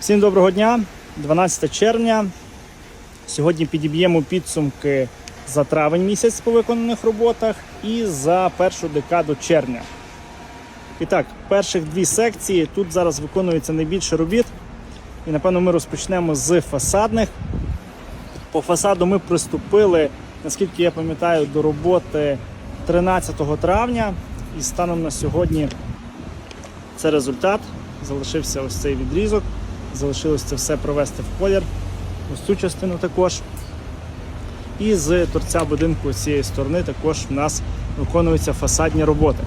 Всім доброго дня, 12 червня. Сьогодні підіб'ємо підсумки за травень місяць по виконаних роботах і за першу декаду червня. І так, перших дві секції тут зараз виконується найбільше робіт. І напевно ми розпочнемо з фасадних. По фасаду ми приступили, наскільки я пам'ятаю, до роботи 13 травня. І станом на сьогодні це результат. Залишився ось цей відрізок. Залишилось це все провести в колір. Ось цю частину також. І з торця будинку з цієї сторони також в нас виконуються фасадні роботи.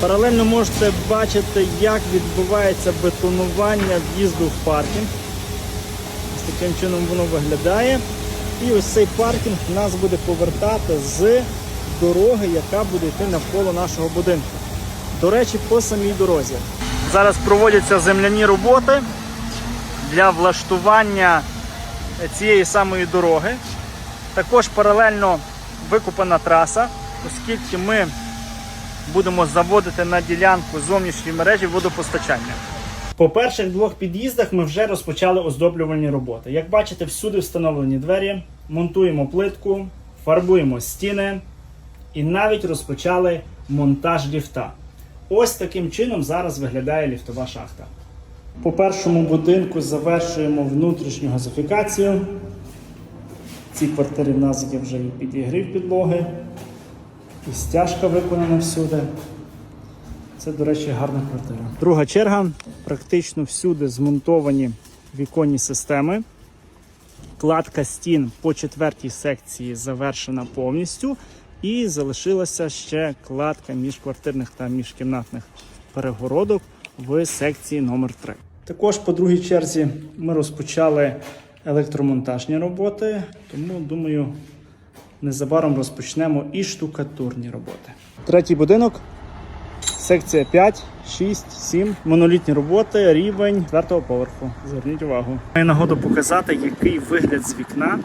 Паралельно можете бачити, як відбувається бетонування в'їзду в паркінг. Ось таким чином воно виглядає. І ось цей паркінг нас буде повертати з дороги, яка буде йти навколо нашого будинку. До речі, по самій дорозі. Зараз проводяться земляні роботи для влаштування цієї самої дороги. Також паралельно викопана траса, оскільки ми будемо заводити на ділянку зовнішні мережі водопостачання. По перших двох під'їздах ми вже розпочали оздоблювальні роботи. Як бачите, всюди встановлені двері, монтуємо плитку, фарбуємо стіни і навіть розпочали монтаж ліфта. Ось таким чином зараз виглядає ліфтова шахта. По першому будинку завершуємо внутрішню газифікацію. В цій квартирі в нас є вже підігрів підлоги, і стяжка виконана всюди. Це, до речі, гарна квартира. Друга черга. Практично всюди змонтовані віконні системи. Кладка стін по четвертій секції завершена повністю. І залишилася ще кладка міжквартирних та міжкімнатних перегородок в секції номер 3 Також по другій черзі ми розпочали електромонтажні роботи, тому думаю, незабаром розпочнемо і штукатурні роботи. Третій будинок. Секція 5, 6, 7. Монолітні роботи, рівень четвертого поверху. Зверніть увагу. Маю нагоду показати, який вигляд з вікна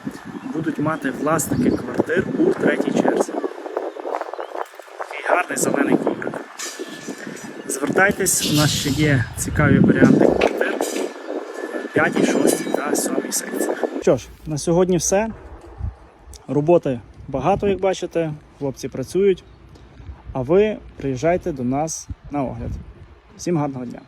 будуть мати власники квартир у третій черзі. Гарний зелений коврик. Звертайтесь, у нас ще є цікаві варіанти 5, 6 та сьомій секціях. Що ж, на сьогодні все. Роботи багато, як бачите. Хлопці працюють. А ви приїжджайте до нас на огляд. Всім гарного дня!